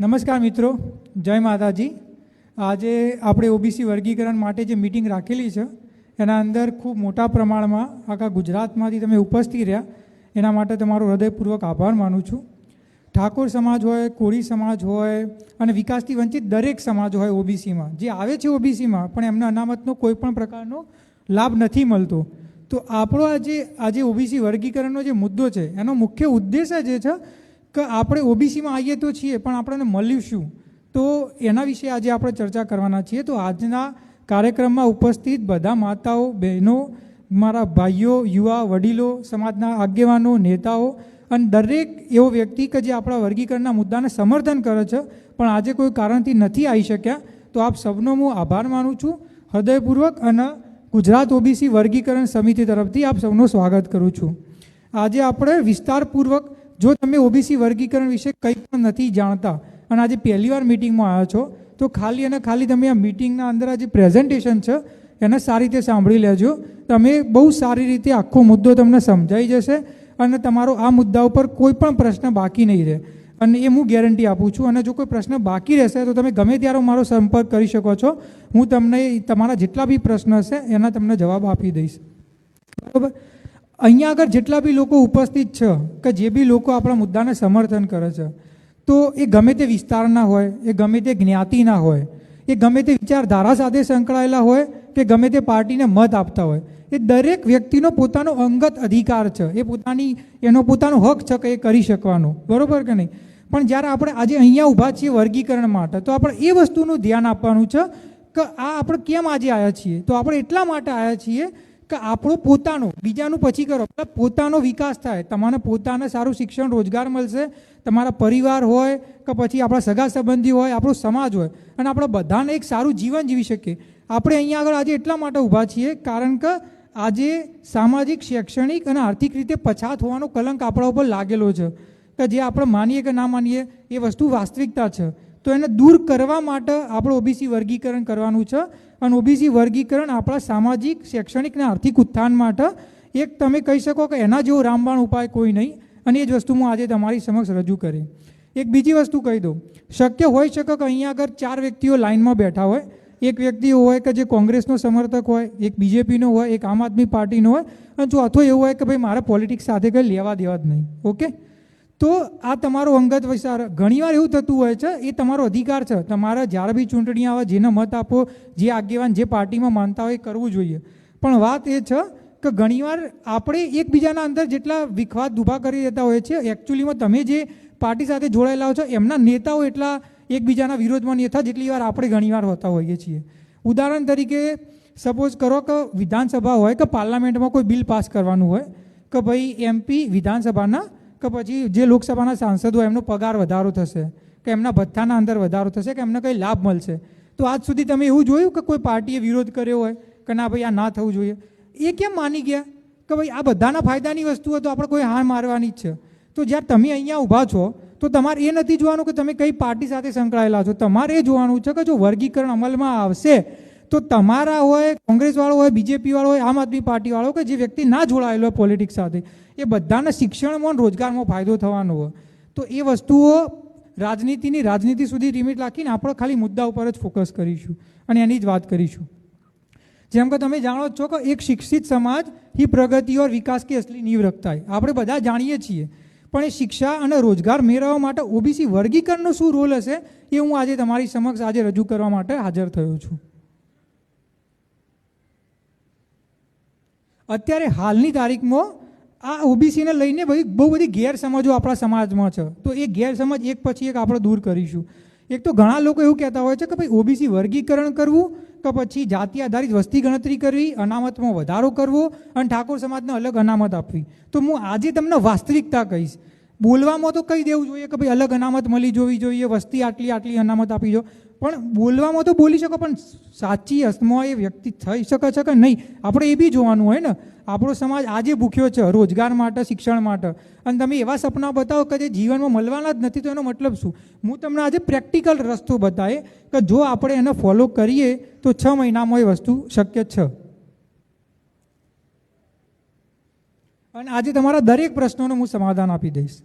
નમસ્કાર મિત્રો, જય માતાજી. આજે આપણે ઓબીસી વર્ગીકરણ માટે જે મિટિંગ રાખેલી છે, એના અંદર ખૂબ મોટા પ્રમાણમાં આખા ગુજરાતમાંથી તમે ઉપસ્થિત રહ્યા. એના માટે તમારો હૃદયપૂર્વક આભાર માનું છું. ઠાકોર સમાજ હોય, કોળી સમાજ હોય, અને વિકાસથી વંચિત દરેક સમાજ હોય ઓબીસીમાં જે આવે છે ઓબીસીમાં પણ એમને અનામતનો કોઈ પણ પ્રકારનો લાભ નથી મળતો. તો આપણો આજે આજે ઓબીસી વર્ગીકરણનો જે મુદ્દો છે, એનો મુખ્ય ઉદ્દેશ જે છે કે આપણે ઓબીસીમાં આવીએ તો છીએ, પણ આપણને મળ્યું શું? તો એના વિશે આજે આપણે ચર્ચા કરવાના છીએ. તો આજના કાર્યક્રમમાં ઉપસ્થિત બધા માતાઓ, બહેનો, મારા ભાઈઓ, યુવા, વડીલો, સમાજના આગેવાનો, નેતાઓ અને દરેક એવો વ્યક્તિ કે જે આપણા વર્ગીકરણના મુદ્દાને સમર્થન કરે છે, પણ આજે કોઈ કારણથી નથી આવી શક્યા, તો આપ સૌનો હું આભાર માનું છું. હૃદયપૂર્વક અને ગુજરાત ઓબીસી વર્ગીકરણ સમિતિ તરફથી આપ સૌનું સ્વાગત કરું છું. આજે આપણે વિસ્તારપૂર્વક જો તમે ઓબીસી વર્ગીકરણ વિશે કંઈ પણ નથી જાણતા અને આજે પહેલી વાર મિટિંગમાં આવ્યા છો, તો ખાલી અને ખાલી તમે આ મિટિંગના અંદર આ જે પ્રેઝન્ટેશન છે, એને સારી રીતે સાંભળી લેજો. તમે બહુ સારી રીતે આખો મુદ્દો તમને સમજાઈ જશે અને તમારો આ મુદ્દા ઉપર કોઈ પણ પ્રશ્ન બાકી નહીં રહે. અને એ હું ગેરંટી આપું છું. અને જો કોઈ પ્રશ્ન બાકી રહેશે, તો તમે ગમે ત્યારે મારો સંપર્ક કરી શકો છો. હું તમને તમારા જેટલા બી પ્રશ્ન હશે, એના તમને જવાબ આપી દઈશ. બરાબર? અહીંયા આગળ જેટલા બી લોકો ઉપસ્થિત છે કે જે બી લોકો આપણા મુદ્દાને સમર્થન કરે છે, તો એ ગમે તે વિસ્તારના હોય, એ ગમે તે જ્ઞાતિના હોય, એ ગમે તે વિચારધારા સાથે સંકળાયેલા હોય કે ગમે તે પાર્ટીને મત આપતા હોય, એ દરેક વ્યક્તિનો પોતાનો અંગત અધિકાર છે. એ પોતાની, એનો પોતાનો હક છે કે એ કરી શકવાનો. બરાબર કે નહીં? પણ જ્યારે આપણે આજે અહીંયા ઊભા છીએ વર્ગીકરણ માટે, તો આપણે એ વસ્તુનું ધ્યાન આપવાનું છે કે આ આપણે કેમ આજે આવ્યા છીએ? તો આપણે એટલા માટે આવ્યા છીએ કે આપણો પોતાનો, બીજાનું પછી કરો. પોતાનો વિકાસ થાય. તમારે પોતાને સારું શિક્ષણ, રોજગાર મળશે. તમારા પરિવાર હોય કે પછી આપણા સગા સંબંધી હોય, આપણો સમાજ હોય. અને આપણે બધાને એક સારું જીવન જીવી શકીએ. આપણે અહીંયા આગળ આજે એટલા માટે ઊભા છીએ કારણ કે આજે સામાજિક, શૈક્ષણિક અને આર્થિક રીતે પછાત હોવાનો કલંક આપણા ઉપર લાગેલો છે. કે જે આપણે માનીએ કે ના માનીએ, એ વસ્તુ વાસ્તવિકતા છે. તો એને દૂર કરવા માટે આપણે ઓબીસી વર્ગીકરણ કરવાનું છે. અને ઓબીસી વર્ગીકરણ આપણા સામાજિક, શૈક્ષણિક અને આર્થિક ઉત્થાન માટે એક તમે કહી શકો કે એના જેવો રામબાણ ઉપાય કોઈ નહીં. અને એ જ વસ્તુ હું આજે તમારી સમક્ષ રજૂ કરી. એક બીજી વસ્તુ કહી દઉં. શક્ય હોઈ શકે કે અહીંયા આગળ ચાર વ્યક્તિઓ લાઇનમાં બેઠા હોય. એક વ્યક્તિ હોય કે જે કોંગ્રેસનો સમર્થક હોય, એક બીજેપીનો હોય, એક આમ આદમી પાર્ટીનો હોય. અને ચોથો એવું હોય કે ભાઈ મારે પોલિટિક્સ સાથે કંઈ લેવા દેવા જ નહીં. ઓકે? તો આ તમારો અંગત વિચાર. ઘણીવાર એવું થતું હોય છે, એ તમારો અધિકાર છે. તમારે જ્યારે બી ચૂંટણી આવે, જેને મત આપો, જે આગેવાન, જે પાર્ટીમાં માનતા હોય એ કરવું જોઈએ. પણ વાત એ છે કે ઘણીવાર આપણે એકબીજાના અંદર જેટલા વિખવાદ ઊભા કરી દેતા હોય છે એકચ્યુઅલીમાં તમે જે પાર્ટી સાથે જોડાયેલા હો છો, એમના નેતાઓ એટલા એકબીજાના વિરોધમાં નહીં. થતા જેટલી વાર આપણે ઘણીવાર હોતા હોઈએ છીએ. ઉદાહરણ તરીકે સપોઝ કરો કે વિધાનસભા હોય કે પાર્લામેન્ટમાં કોઈ બિલ પાસ કરવાનું હોય, કે ભાઈ એમપી વિધાનસભાના કે પછી જે લોકસભાના સાંસદ હોય એમનો પગાર વધારો થશે, કે એમના ભથ્થાના અંદર વધારો થશે, કે એમને કંઈ લાભ મળશે. તો આજ સુધી તમે એવું જોયું કે કોઈ પાર્ટીએ વિરોધ કર્યો હોય કે ના ભાઈ આ ના થવું જોઈએ? એ કેમ માની ગયા? કે ભાઈ આ બધાના ફાયદાની વસ્તુ હોય તો આપણે કોઈ હાર મારવાની જ છે. તો જ્યારે તમે અહીંયા ઊભા છો, તો તમારે એ નથી જોવાનું કે તમે કઈ પાર્ટી સાથે સંકળાયેલા છો. તમારે એ જોવાનું છે કે જો વર્ગીકરણ અમલમાં આવશે તો તમારા હોય, કોંગ્રેસવાળો હોય, બીજેપીવાળો હોય, આમ આદમી પાર્ટી વાળો કે જે વ્યક્તિ ના જોડાયેલો હોય પોલિટિક્સ સાથે, એ બધાને શિક્ષણમાં રોજગારમાં ફાયદો થવાનો હોય. તો એ વસ્તુઓ રાજનીતિની રાજનીતિ સુધી લિમિટ રાખીને આપણે ખાલી મુદ્દા ઉપર જ ફોકસ કરીશું અને એની જ વાત કરીશું. જેમ કે તમે જાણો છો કે એક શિક્ષિત સમાજ હી પ્રગતિ ઓર વિકાસ કે અસલી નીવ રખતા હોય આપણે બધા જાણીએ છીએ. પણ એ શિક્ષા અને રોજગાર મેળવવા માટે ઓબીસી વર્ગીકરણનો શું રોલ હશે, એ હું આજે તમારી સમક્ષ આજે રજૂ કરવા માટે હાજર થયો છું. અત્યારે હાલની તારીખમાં આ ઓબીસીને લઈને ભાઈ બહુ બધી ગેરસમજો આપણા સમાજમાં છે. તો એ ગેરસમજ એક પછી એક આપણે દૂર કરીશું. એક તો ઘણા લોકો એવું કહેતા હોય છે કે ભાઈ ઓબીસી વર્ગીકરણ કરવું કે પછી જાતિ આધારિત વસ્તી ગણતરી કરવી, અનામતમાં વધારો કરવો અને ઠાકોર સમાજને અલગ અનામત આપવી. તો હું આજે તમને વાસ્તવિકતા કહીશ. બોલવામાં તો કહી દેવું જોઈએ કે ભાઈ અલગ અનામત મળી જોવી જોઈએ, વસ્તી આટલી આટલી અનામત આપી જો. પણ બોલવામાં તો બોલી શકો, પણ સાચી અસમાં એ વ્યક્તિ થઈ શકે છે કે નહીં? આપણે એ બી જોવાનું હોય ને. આપણો સમાજ આજે ભૂખ્યો છે, રોજગાર માટે, શિક્ષણ માટે. અને તમે એવા સપના બતાવો કે જે જીવનમાં મળવાના જ નથી, તો એનો મતલબ શું? હું તમને આજે પ્રેક્ટિકલ રસ્તો બતાવે કે જો આપણે એને ફોલો કરીએ, તો છ મહિનામાં એ વસ્તુ શક્ય છે. અને આજે તમારા દરેક પ્રશ્નોનું હું સમાધાન આપી દઈશ.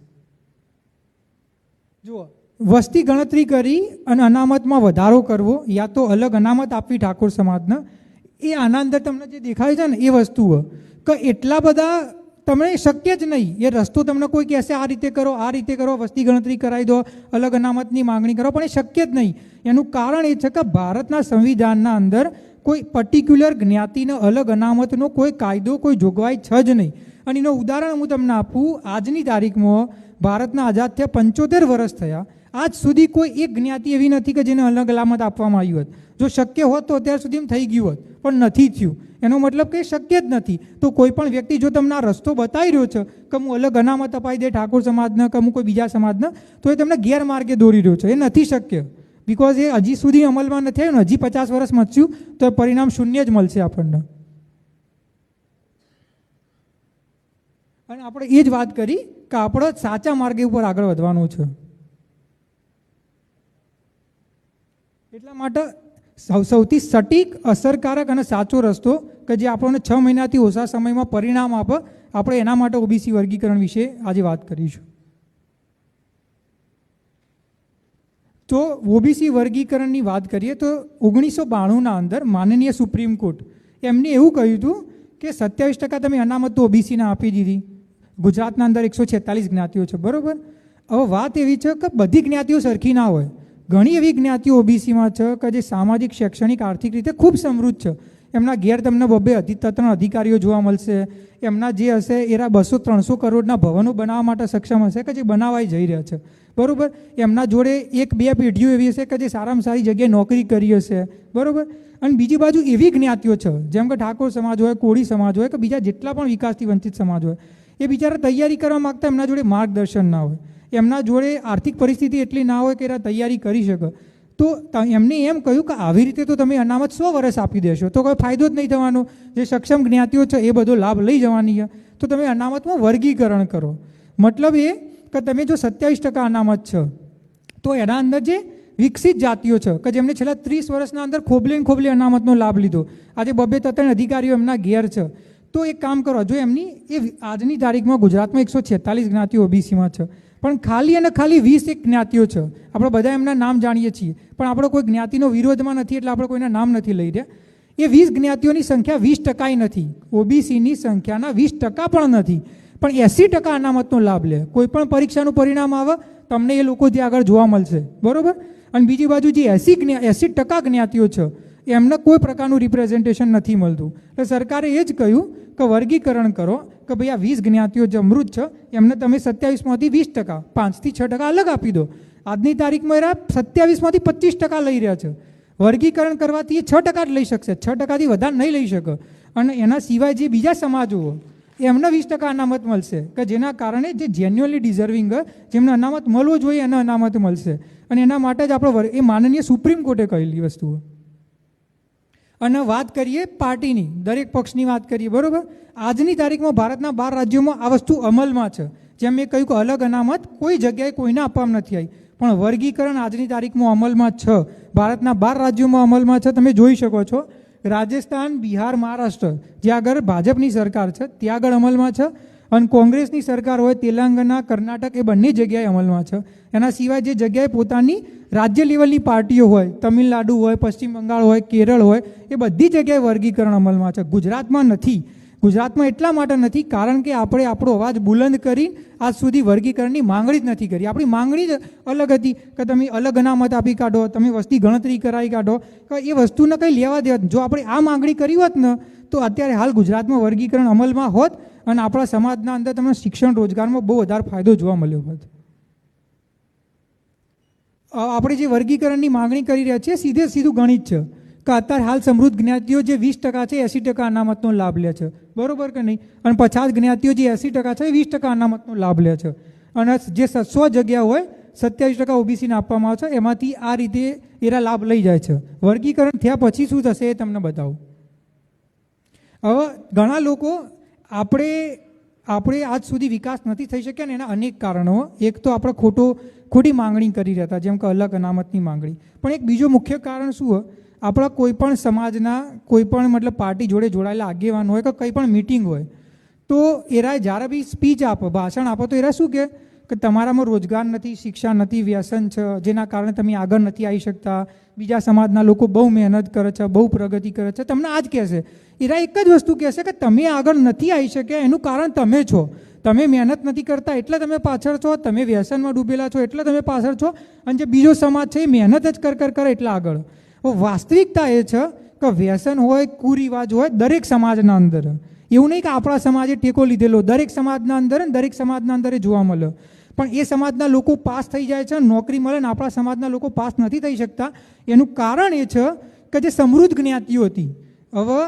જુઓ. વસ્તી ગણતરી કરી અને અનામતમાં વધારો કરવો, યા તો અલગ અનામત આપવી ઠાકોર સમાજને, એ આના અંદર તમને જે દેખાય છે ને એ વસ્તુઓ, કે એટલા બધા તમને શક્ય જ નહીં, એ રસ્તો તમને કોઈ કહેશે, આ રીતે કરો, આ રીતે કરો, વસ્તી ગણતરી કરાવી દો, અલગ અનામતની માંગણી કરો, પણ એ શક્ય જ નહીં. એનું કારણ એ છે કે ભારતના સંવિધાનના અંદર કોઈ પર્ટિક્યુલર જ્ઞાતિને અલગ અનામતનો કોઈ કાયદો, કોઈ જોગવાઈ છે જ નહીં. અને એનું ઉદાહરણ હું તમને આપું, આજની તારીખમાં ભારતના આઝાદ થયા પંચોતેર વર્ષ થયા આજ સુધી કોઈ એક જ્ઞાતિ એવી નથી કે જેને અલગ અલામત આપવામાં આવી હોત. જો શક્ય હોત તો અત્યાર સુધી થઈ ગયું હોત, પણ નથી થયું. એનો મતલબ કે શક્ય જ નથી. તો કોઈ પણ વ્યક્તિ જો તમને આ રસ્તો બતાવી રહ્યો છે કે હું અલગ અનામત અપાઈ દે ઠાકોર સમાજને કે હું કોઈ બીજા સમાજને, તો એ તમને ગેરમાર્ગે દોરી રહ્યો છે. એ નથી શક્ય. બિકોઝ એ હજી સુધી અમલમાં નથી આવ્યું હજી પચાસ વર્ષ મચ્યું, તો પરિણામ શૂન્ય જ મળશે આપણને. અને આપણે એ જ વાત કરી કે આપણે સાચા માર્ગે ઉપર આગળ વધવાનું છે. એટલા માટે સૌ, સૌથી સટીક, અસરકારક અને સાચો રસ્તો કે જે આપણને છ મહિનાથી ઓછા સમયમાં પરિણામ આપે, આપણે એના માટે ઓબીસી વર્ગીકરણ વિશે આજે વાત કરીશું. તો ઓબીસી વર્ગીકરણની વાત કરીએ તો ઓગણીસો બાણુંના અંદર માનનીય સુપ્રીમ કોર્ટ એમને એવું કહ્યું હતું કે સત્યાવીસ ટકા તમે અનામત તો ઓબીસીને આપી દીધી. ગુજરાતના અંદર એકસો છેતાલીસ જ્ઞાતિઓ છે, બરાબર? હવે વાત એવી છે કે બધી જ્ઞાતિઓ સરખી ના હોય. ઘણી એવી જ્ઞાતિઓ ઓબીસીમાં છે કે જે સામાજિક, શૈક્ષણિક, આર્થિક રીતે ખૂબ સમૃદ્ધ છે. એમના ઘેર તમને અધિ ત્રણ અધિકારીઓ જોવા મળશે. એમના જે હશે એરા બસો, ત્રણસો કરોડના ભવનો બનાવવા માટે સક્ષમ હશે કે જે બનાવાઈ જઈ રહ્યા છે. બરાબર? એમના જોડે એક, બે પેઢીઓ એવી હશે કે જે સારામાં સારી જગ્યાએ નોકરી કરી હશે. બરાબર? અને બીજી બાજુ એવી જ્ઞાતિઓ છે, જેમ કે ઠાકોર સમાજ હોય, કોળી સમાજ હોય કે બીજા જેટલા પણ વિકાસથી વંચિત સમાજ હોય, એ બિચારા તૈયારી કરવા માગતા એમના જોડે માર્ગદર્શન ના હોય. એમના જોડે આર્થિક પરિસ્થિતિ એટલી ના હોય કે તૈયારી કરી શકે. તો એમને એમ કહ્યું કે આવી રીતે તો તમે અનામત સો વર્ષ આપી દેશો. તો કોઈ ફાયદો જ નહીં થવાનો. જે સક્ષમ જ્ઞાતિઓ છે એ બધો લાભ લઈ જવાની છે. તો તમે અનામતમાં વર્ગીકરણ કરો. મતલબ એ કે તમે જો સત્યાવીસ ટકા અનામત છે, તો એના અંદર જે વિકસિત જાતિઓ છે, કે જેમને છેલ્લા ત્રીસ વર્ષના અંદર ખોબલે ને ખોબલે અનામતનો લાભ લીધો. આજે બબે તત્રણ અધિકારીઓ એમના ઘેર છે. તો એક કામ કરો, જો એમની એ આજની તારીખમાં ગુજરાતમાં એકસો છેતાલીસ જ્ઞાતિઓ ઓબીસીમાં છે પણ ખાલી અને ખાલી વીસ એક જ્ઞાતિઓ છે. આપણે બધા એમના નામ જાણીએ છીએ. પણ આપણે કોઈ જ્ઞાતિનો વિરોધમાં નથી એટલે આપણે કોઈના નામ નથી લઈ રહ્યા. એ વીસ જ્ઞાતિઓની સંખ્યા વીસ ટકાય નથી. ઓબીસીની સંખ્યાના વીસ ટકા પણ નથી. પણ એંસી ટકા અનામતનો લાભ લે. કોઈ પણ પરીક્ષાનું પરિણામ આવે, તમને એ લોકો ત્યાં આગળ જોવા મળશે. બરોબર? અને બીજી બાજુ જે એસી એંસી ટકા જ્ઞાતિઓ છે, એમને કોઈ પ્રકારનું રિપ્રેઝન્ટેશન નથી મળતું. એટલે સરકારે એ જ કહ્યું કે વર્ગીકરણ કરો કે ભાઈ આ વીસ જ્ઞાતિઓ જે અમૃત છે, એમને તમે સત્યાવીસમાંથી વીસ ટકા, પાંચથી છ ટકા અલગ આપી દો. આજની તારીખમાં એરા સત્યાવીસમાંથી પચીસ ટકા લઈ રહ્યા છે. વર્ગીકરણ કરવાથી એ છ ટકા જ લઈ શકશે. છ ટકાથી વધારે નહીં લઈ શકે. અને એના સિવાય જે બીજા સમાજો એમને વીસ ટકા અનામત મળશે. કે જેના કારણે જે જેન્યુઅલી ડિઝર્વિંગ જેમને અનામત મળવો જોઈએ એને અનામત મળશે. અને એના માટે જ આપણે એ માનનીય સુપ્રીમ કોર્ટે કહેલી વસ્તુઓ. અને વાત કરીએ પાર્ટીની, દરેક પક્ષની વાત કરીએ, બરાબર? આજની તારીખમાં ભારતના બાર રાજ્યોમાં આ વસ્તુ અમલમાં છે. જેમ મેં કહ્યું કે અલગ અનામત કોઈ જગ્યાએ કોઈને આપવામાં નથી આવી. પણ વર્ગીકરણ આજની તારીખમાં અમલમાં છે. ભારતના બાર રાજ્યોમાં અમલમાં છે. તમે જોઈ શકો છો. રાજસ્થાન, બિહાર, મહારાષ્ટ્ર, જે આગળ ભાજપની સરકાર છે, ત્યાં આગળ અમલમાં છે. અને કોંગ્રેસની સરકાર હોય, તેલંગાના, કર્ણાટક, એ બંને જગ્યાએ અમલમાં છે. એના સિવાય જે જગ્યાએ પોતાની રાજ્ય લેવલની પાર્ટીઓ હોય, તમિલનાડુ હોય, પશ્ચિમ બંગાળ હોય, કેરળ હોય, એ બધી જગ્યાએ વર્ગીકરણ અમલમાં છે. ગુજરાતમાં નથી. ગુજરાતમાં એટલા માટે નથી કારણ કે આપણે આપણો અવાજ બુલંદ કરી આજ સુધી વર્ગીકરણની માંગણી જ નથી કરી. આપણી માંગણી જ અલગ હતી કે તમે અલગ અનામત આપી કાઢો, તમે વસ્તી ગણતરી કરાવી કાઢો. કે એ વસ્તુને કંઈ લેવા દેવા જો આપણે આ માંગણી કરી હોત ને, તો અત્યારે હાલ ગુજરાતમાં વર્ગીકરણ અમલમાં હોત અને આપણા સમાજના અંદર તમને શિક્ષણ રોજગારમાં બહુ વધારે ફાયદો જોવા મળ્યો હોત. આપણે જે વર્ગીકરણની માંગણી કરી રહ્યા છીએ, સીધે સીધું ગણિત છે. કે અત્યારે હાલ સમૃદ્ધ જ્ઞાતિઓ જે વીસ ટકા છે, એંસી ટકા અનામતનો લાભ લે છે. બરોબર કે નહીં? અને પચાસ જ્ઞાતિઓ જે એંસી ટકા છે, એ વીસ ટકા અનામતનો લાભ લે છે. અને જે સ- જગ્યા હોય, સત્યાવીસ ટકા ઓબીસીને આપવામાં આવે છે, એમાંથી આ રીતે એરા લાભ લઈ જાય છે. વર્ગીકરણ થયા પછી શું થશે એ તમને બતાવું. હવે ઘણા લોકો આપણે આપણે આજ સુધી વિકાસ નથી થઈ શક્યા ને એના અનેક કારણો. એક તો આપણે ખોટો ખોટી માંગણી કરી રહ્યા હતા, જેમ કે અલગ અનામતની માંગણી. પણ એક બીજું મુખ્ય કારણ શું હોય? આપણા કોઈ પણ સમાજના કોઈપણ મતલબ પાર્ટી જોડે જોડાયેલા આગેવાન હોય કે કંઈ પણ મિટિંગ હોય, તો એરા જ્યારે બી સ્પીચ આપો, ભાષણ આપો, તો એરા શું કહે? કે તમારામાં રોજગાર નથી, શિક્ષા નથી, વ્યસન છે, જેના કારણે તમે આગળ નથી આવી શકતા, બીજા સમાજના લોકો બહુ મહેનત કરે છે, બહુ પ્રગતિ કરે છે. તમને આ જ કહેશે. એરા એક જ વસ્તુ કહેશે કે તમે આગળ નથી આવી શક્યા, એનું કારણ તમે છો. તમે મહેનત નથી કરતા એટલે તમે પાછળ છો, તમે વ્યસનમાં ડૂબેલા છો એટલે તમે પાછળ છો અને જે બીજો સમાજ છે એ મહેનત જ કર કર કરે એટલે આગળ. વાસ્તવિકતા એ છે કે વ્યસન હોય, કુરિવાજ હોય દરેક સમાજના અંદર. એવું નહીં કે આપણા સમાજે ટેકો લીધેલો, દરેક સમાજના અંદર દરેક સમાજના અંદર જોવા મળે. પણ એ સમાજના લોકો પાસ થઈ જાય છે, નોકરી મળે ને આપણા સમાજના લોકો પાસ નથી થઈ શકતા. એનું કારણ એ છે કે જે સમૃદ્ધ જ્ઞાતિઓ હતી. હવે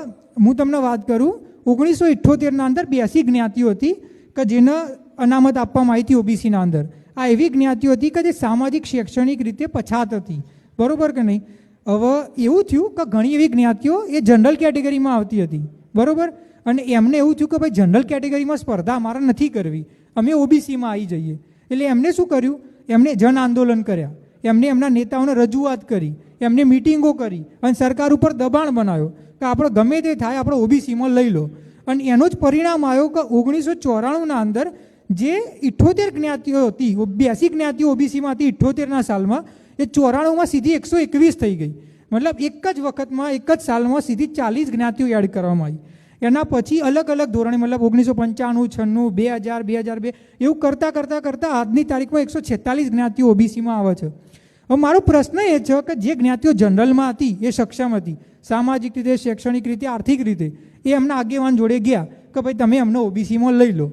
હું તમને વાત કરું, ઓગણીસો ઇઠ્ઠોતેરના અંદર બેસી જ્ઞાતિઓ હતી. કે જેને અનામત આપવામાં આવી હતી ઓબીસીના અંદર. આ એવી જ્ઞાતિઓ હતી કે જે સામાજિક, શૈક્ષણિક રીતે પછાત હતી. બરોબર કે નહીં? હવે એવું થયું કે ઘણી એવી જ્ઞાતિઓ એ જનરલ કેટેગરીમાં આવતી હતી. બરાબર? અને એમને એવું થયું કે ભાઈ જનરલ કેટેગરીમાં સ્પર્ધા અમારે નથી કરવી. અમે ઓબીસીમાં આવી જઈએ. એટલે એમને શું કર્યું? એમને જન આંદોલન કર્યા. એમને એમના નેતાઓને રજૂઆત કરી. એમને મિટિંગો કરી. અને સરકાર ઉપર દબાણ બનાવ્યો કે આપણે ગમે તે થાય, આપણે ઓબીસીમાં લઈ લો. અને એનું જ પરિણામ આવ્યો કે ઓગણીસો ચોરાણુંના અંદર જે ઇઠ્ઠોતેર જ્ઞાતિઓ હતી બ્યાસી જ્ઞાતિઓ ઓબીસીમાં હતી ઇઠ્ઠોતેરના સાલમાં, એ ચોરાણુંમાં સીધી એકસો એકવીસ થઈ ગઈ. મતલબ એક જ વખતમાં, એક જ સાલમાં સીધી ચાલીસ જ્ઞાતિઓ એડ કરવામાં આવી. એના પછી અલગ અલગ ધોરણે, મતલબ ઓગણીસો પંચાણું, છન્નું, બે હજાર બે હજાર બે, એવું કરતાં કરતાં કરતાં આજની તારીખમાં એકસો છેતાલીસ જ્ઞાતિઓ ઓબીસીમાં આવે છે. હવે મારો પ્રશ્ન એ છે કે જે જ્ઞાતિઓ જનરલમાં હતી, એ સક્ષમ હતી. સામાજિક રીતે, શૈક્ષણિક રીતે, આર્થિક રીતે. એ એમના આગેવાન જોડે ગયા કે ભાઈ તમે અમને ઓબીસીમાં લઈ લો.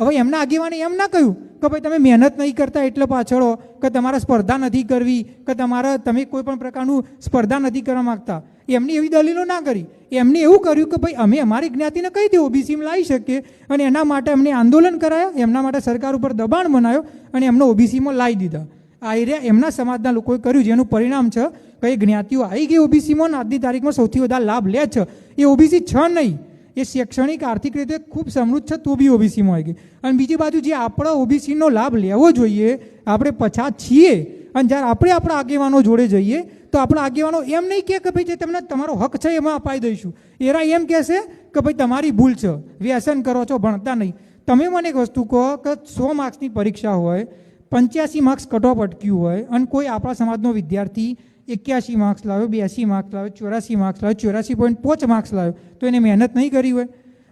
હવે એમના આગેવાને એમ ના કહ્યું કે ભાઈ તમે મહેનત નહીં કરતા એટલે પાછળો કે તમારે સ્પર્ધા નથી કરવી, કે તમારા તમે કોઈ પણ પ્રકારનું સ્પર્ધા નથી કરવા માગતા. એમની એવી દલીલો ના કરી. એમને એવું કર્યું કે ભાઈ અમે અમારી જ્ઞાતિને કઈ રીતે ઓબીસીમાં લાવી શકીએ? અને એના માટે અમને આંદોલન કરાયા, એમના માટે સરકાર ઉપર દબાણ બનાવ્યો અને એમને ઓબીસીમાં લાવી દીધા. આ એમના સમાજના લોકોએ કર્યું જેનું પરિણામ છે કે એ જ્ઞાતિઓ આવી ગઈ ઓબીસીમાં આજની તારીખમાં સૌથી વધારે લાભ લે છે. એ ઓબીસી છ નહીં. એ શૈક્ષણિક, આર્થિક રીતે ખૂબ સમૃદ્ધ છે, તો બી ઓબીસીમાં આવી ગઈ. અને બીજી બાજુ જે આપણા ઓબીસીનો લાભ લેવો જોઈએ, આપણે પછાત છીએ, અને જ્યારે આપણે આપણા આગેવાનો જોડે જઈએ, તો આપણા આગેવાનો એમ નહીં કહે કે ભાઈ જે તમને તમારો હક છે એમાં અપાઈ દઈશું. એરા એમ કહેશે કે ભાઈ તમારી ભૂલ છે. વ્યસન કરો છો, ભણતા નહીં. તમે મને એક વસ્તુ કહો કે સો માર્ક્સની પરીક્ષા હોય પંચ્યાસી માર્ક્સ કટ ઓફ અટક્યું હોય અને કોઈ આપણા સમાજનો વિદ્યાર્થી એક્યાસી માર્ક્સ લાવ્યો બ્યાસી માર્ક્સ લાવ્યો, ચોરાસી માર્ક્સ લાવ્યો, ચોરાસી પોઈન્ટ પાંચ માર્ક્સ લાવ્યો, તો એને મહેનત નહીં કરી હોય.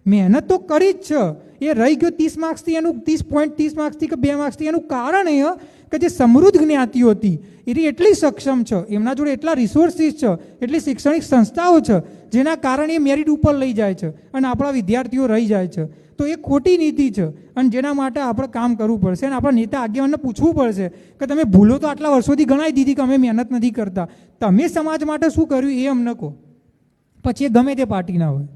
મહેનત તો કરી જ છે. એ રહી ગયો ત્રીસ માર્ક્સથી એનું ત્રીસ પોઈન્ટ ત્રીસ માર્ક્સથી કે બે માર્ક્સથી એનું કારણ એ કે જે સમૃદ્ધ જ્ઞાતિઓ હતી, એની એટલી સક્ષમ છે, એમના જોડે એટલા રિસોર્સિસ છે, એટલી શૈક્ષણિક સંસ્થાઓ છે, જેના કારણે એ મેરિટ ઉપર લઈ જાય છે અને આપણા વિદ્યાર્થીઓ રહી જાય છે. તો એ ખોટી નીતિ છે. અને જેના માટે આપણે કામ કરવું પડશે અને આપણા નેતા આગેવાનને પૂછવું પડશે કે તમે ભૂલો તો આટલા વર્ષોથી ગણાવી દીધી કે અમે મહેનત નથી કરતા. તમે સમાજ માટે શું કર્યું એ અમને કહો. પછી એ ગમે તે પાર્ટીના હોય.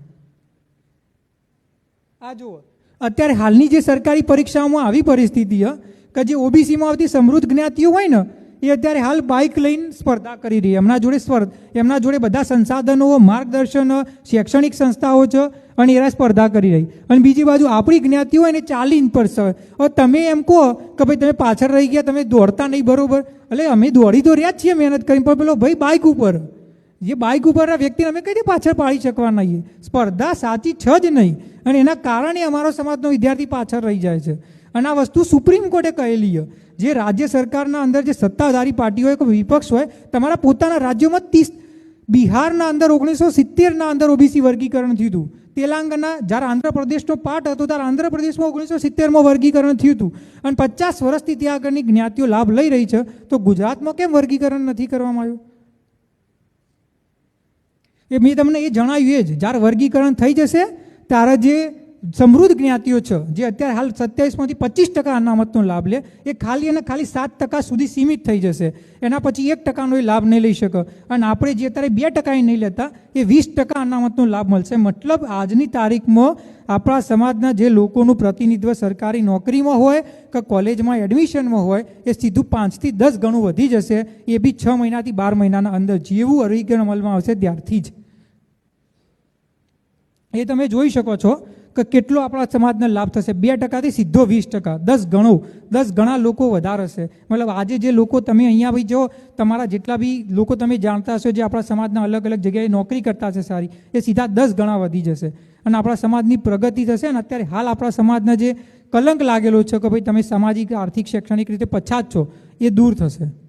આ જુઓ. અત્યારે હાલની જે સરકારી પરીક્ષાઓમાં આવી પરિસ્થિતિ છે, કે જે ઓબીસીમાં આવતી સમૃદ્ધ જ્ઞાતિઓ હોય ને એ અત્યારે હાલ બાઇક લઈને સ્પર્ધા કરી રહી એમના જોડે સ્પર્ધ, એમના જોડે બધા સંસાધનો, માર્ગદર્શન, શૈક્ષણિક સંસ્થાઓ છે અને એરા સ્પર્ધા કરી રહી. અને બીજી બાજુ આપણી જ્ઞાતિઓ હોય ને ચાલીને પર છે. તમે એમ કહો કે ભાઈ તમે પાછળ રહી ગયા, તમે દોડતા નહીં, બરોબર? એટલે અમે દોડી તો રહ્યા જ છીએ મહેનત કરીને, પણ પેલો ભાઈ બાઇક ઉપર. જે બાઇક ઉપરના વ્યક્તિને અમે કઈ રીતે પાછળ પાડી શકવાના છીએ? સ્પર્ધા સાચી છે જ નહીં. અને એના કારણે અમારો સમાજનો વિદ્યાર્થી પાછળ રહી જાય છે. અને આ વસ્તુ સુપ્રીમ કોર્ટે કહેલી છે. જે રાજ્ય સરકારના અંદર જે સત્તાધારી પાર્ટી હોય કે વિપક્ષ હોય, તમારા પોતાના રાજ્યોમાં ત્રીસ, બિહારના અંદર ઓગણીસો સિત્તેરના અંદર ઓબીસી વર્ગીકરણ થયું હતું. તેલંગાના, જ્યારે આંધ્રપ્રદેશનો પાર્ટ હતો, ત્યારે આંધ્રપ્રદેશમાં ઓગણીસો સિત્તેરમાં વર્ગીકરણ થયું હતું. અને પચાસ વર્ષથી ત્યાં આગળની જ્ઞાતિઓ લાભ લઈ રહી છે, તો ગુજરાતમાં કેમ વર્ગીકરણ નથી કરવામાં આવ્યું? એ મેં તમને એ જણાવ્યું એ જ. જ્યારે વર્ગીકરણ થઈ જશે, ત્યારે જે સમૃદ્ધ જ્ઞાતિઓ છે, જે અત્યારે હાલ સત્યાવીસમાંથી પચીસ ટકા અનામતનો લાભ લે, એ ખાલી અને ખાલી સાત ટકા સુધી સીમિત થઈ જશે. એના પછી એક ટકાનો એ લાભ નહીં લઈ શકે. અને આપણે જે અત્યારે બે ટકા નહીં લેતા, એ વીસ ટકા અનામતનો લાભ મળશે. મતલબ આજની તારીખમાં આપણા સમાજના જે લોકોનું પ્રતિનિધિત્વ સરકારી નોકરીમાં હોય કે કોલેજમાં એડમિશનમાં હોય, એ સીધું પાંચથી દસ ગણું વધી જશે. એ બી છ મહિનાથી બાર મહિનાના અંદર જેવું અધિકરણ અમલમાં આવશે ત્યારથી જ. એ તમે જોઈ શકો છો. કે કેટલો આપણા સમાજને લાભ થશે? બે ટકાથી સીધો વીસ ટકા. દસ ગણો. દસ ગણા લોકો વધારે હશે. મતલબ આજે જે લોકો તમે અહીંયા ભાઈ જો, તમારા જેટલા બી લોકો તમે જાણતા હશો જે આપણા સમાજના અલગ અલગ જગ્યાએ નોકરી કરતા હશે સારી, એ સીધા દસ ગણા વધી જશે. અને આપણા સમાજની પ્રગતિ થશે અને અત્યારે હાલ આપણા સમાજના જે કલંક લાગેલો છે કે ભાઈ તમે સામાજિક, આર્થિક, શૈક્ષણિક રીતે પછાત છો, એ દૂર થશે.